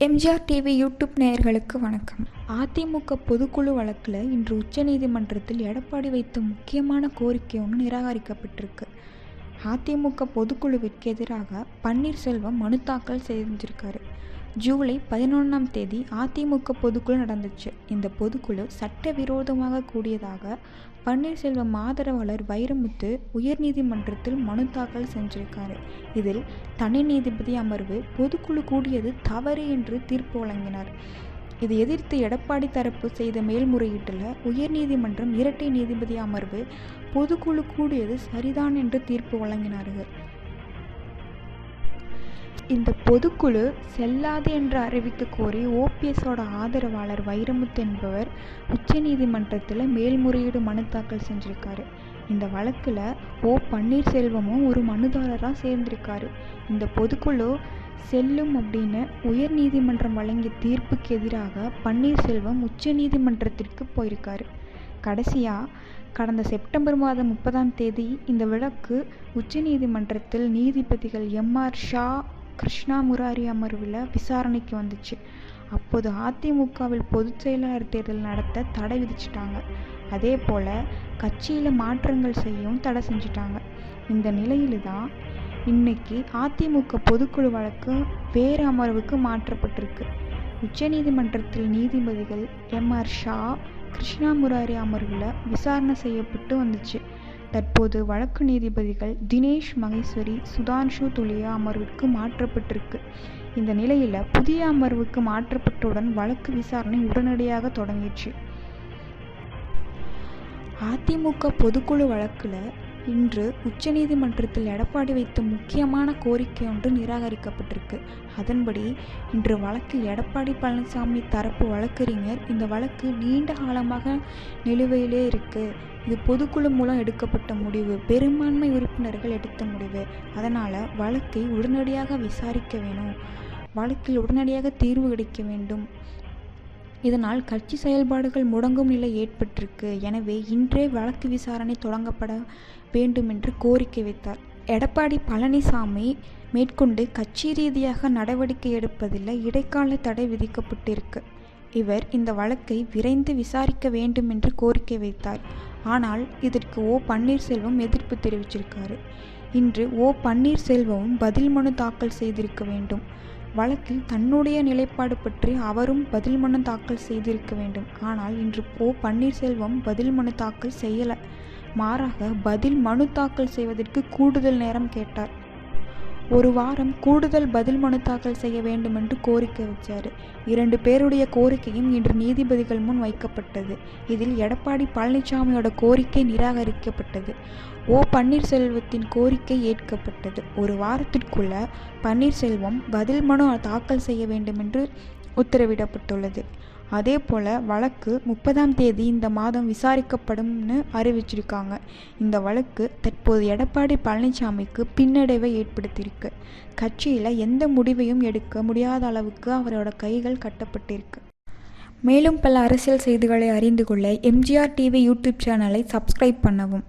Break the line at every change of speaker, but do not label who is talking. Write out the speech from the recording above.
MGR TV YouTube நேயர்களுக்கு வணக்கம். அதிமுக பொதுக்குழு வழக்கில் இன்று உச்சநீதிமன்றத்தில் எடப்பாடி வைத்த முக்கியமான கோரிக்கை ஒன்று நிராகரிக்கப்பட்டிருக்கு. அதிமுக பொதுக்குழுவிற்கு எதிராக பன்னீர்செல்வம் மனு தாக்கல் செஞ்சிருக்காரு ஜூலை பதினொன்றாம் தேதி அதிமுக பொதுக்குழு நடந்துச்சு. இந்த பொதுக்குழு சட்டவிரோதமாக கூடியதாக பன்னீர்செல்வம் ஆதரவாளர் வைரமுத்து உயர்நீதிமன்றத்தில் மனு தாக்கல் செஞ்சிருக்காரு. இதில் தனி நீதிபதி அமர்வு பொதுக்குழு கூடியது தவறு என்று தீர்ப்பு வழங்கினார். இதை எதிர்த்து எடப்பாடி தரப்பு செய்த மேல்முறையீட்டில் உயர்நீதிமன்றம் இரட்டை நீதிபதி அமர்வு பொதுக்குழு கூடியது சரிதான் என்று தீர்ப்பு வழங்கினார்கள். இந்த பொதுக்குழு செல்லாது என்று அறிவிக்க கோரி ஓபிஎஸோட ஆதரவாளர் வைரமுத்து என்பவர் உச்சநீதிமன்றத்தில் மேல்முறையீடு மனு தாக்கல் செஞ்சிருக்காரு. இந்த வழக்கில் ஓ பன்னீர்செல்வமும் ஒரு மனுதாரராக சேர்ந்திருக்காரு. இந்த பொதுக்குழு செல்லும் அப்படின்னு உயர்நீதிமன்றம் வழங்கிய தீர்ப்புக்கு எதிராக பன்னீர்செல்வம் உச்சநீதிமன்றத்திற்கு போயிருக்காரு. கடைசியாக கடந்த செப்டம்பர் மாதம் முப்பதாம் தேதி இந்த வழக்கு உச்சநீதிமன்றத்தில் நீதிபதிகள் எம்ஆர் ஷா கிருஷ்ணா முராரி அமர்வில் விசாரணைக்கு வந்துச்சு. அப்போது அதிமுகவில் பொதுச் செயலாளர் தேர்தல் நடத்த தடை விதிச்சிட்டாங்க. அதே போல் கட்சியில் மாற்றங்கள் செய்யவும் தடை செஞ்சிட்டாங்க. இந்த நிலையில் தான் இன்னைக்கு அதிமுக பொதுக்குழு வழக்கு வேறு அமர்வுக்கு மாற்றப்பட்டிருக்கு. உச்சநீதிமன்றத்தில் நீதிபதிகள் எம்ஆர் ஷா கிருஷ்ணா முராரி அமர்வில் விசாரணை செய்யப்பட்டு வந்துச்சு. தற்போது வழக்கு நீதிபதிகள் தினேஷ் மகேஸ்வரி சுதான்ஷு துலியா அமர்வுக்கு மாற்றப்பட்டிருக்கு. இந்த நிலையில் புதிய அமர்வுக்கு மாற்றப்பட்டவுடன் வழக்கு விசாரணை உடனடியாக தொடங்கிச்சு. அதிமுக பொதுக்குழு வழக்கில் இன்று உச்சநீதிமன்றத்தில் எடப்பாடி வைத்த முக்கியமான கோரிக்கை ஒன்று நிராகரிக்கப்பட்டிருக்கு. அதன்படி இன்று வழக்கில் எடப்பாடி பழனிசாமி தரப்பு வழக்கறிஞர் இந்த வழக்கு நீண்ட காலமாக நிலுவையிலே இருக்குது இது பொதுக்குழு மூலம் எடுக்கப்பட்ட முடிவு. பெரும்பான்மை உறுப்பினர்கள் எடுத்த முடிவு. அதனால் வழக்கை உடனடியாக விசாரிக்க வேணும். வழக்கில் உடனடியாக தீர்வு கிடைக்க வேண்டும். இதனால் கட்சி செயல்பாடுகள் முடங்கும் நிலை ஏற்பட்டிருக்கு. எனவே இன்றே வழக்கு விசாரணை தொடங்கப்பட வேண்டும் என்று கோரிக்கை வைத்தார். எடப்பாடி பழனிசாமி மேற்கொண்டு கட்சி ரீதியாக நடவடிக்கை எடுப்பதில் இடைக்கால தடை விதிக்கப்பட்டிருக்கு. இவர் இந்த வழக்கை விரைந்து விசாரிக்க வேண்டும் என்று கோரிக்கை வைத்தார். ஆனால் இதற்கு ஓ பன்னீர்செல்வம் எதிர்ப்பு தெரிவிச்சிருக்காரு. இன்று ஓ பன்னீர்செல்வமும் பதில் மனு தாக்கல் செய்திருக்க வேண்டும். வழக்கில் தன்னுடைய நிலைப்பாடு பற்றி அவரும் பதில் மனு தாக்கல் செய்திருக்க வேண்டும். ஆனால் இன்று ஓ பன்னீர்செல்வம் பதில் மனு தாக்கல் செய்யலை. மாறாக பதில் மனு தாக்கல் செய்வதற்கு கூடுதல் நேரம் கேட்டார். ஒரு வாரம் கூடுதல் பதில் மனு தாக்கல் செய்ய வேண்டும் என்று கோரிக்கை வச்சார். இரண்டு பேருடைய கோரிக்கையும் இன்று நீதிபதிகள் முன் வைக்கப்பட்டது. இதில் எடப்பாடி பழனிசாமியோட கோரிக்கை நிராகரிக்கப்பட்டது. ஓ பன்னீர்செல்வத்தின் கோரிக்கை ஏற்கப்பட்டது. ஒரு வாரத்திற்குள்ள பன்னீர்செல்வம் பதில் மனு தாக்கல் செய்ய வேண்டும் என்று உத்தரவிடப்பட்டுள்ளது. அதே போல் வழக்கு முப்பதாம் தேதி இந்த மாதம் விசாரிக்கப்படும்னு அறிவிச்சிருக்காங்க. இந்த வழக்கு தற்போது எடப்பாடி பழனிசாமிக்கு பின்னடைவை ஏற்படுத்தியிருக்கு. கட்சியில் எந்த முடிவையும் எடுக்க முடியாத அளவுக்கு அவரோட கைகள் கட்டப்பட்டிருக்கு. மேலும் பல அரசியல் செய்திகளை அறிந்து கொள்ள எம்ஜிஆர் டிவி யூடியூப் சேனலை சப்ஸ்கிரைப் பண்ணவும்.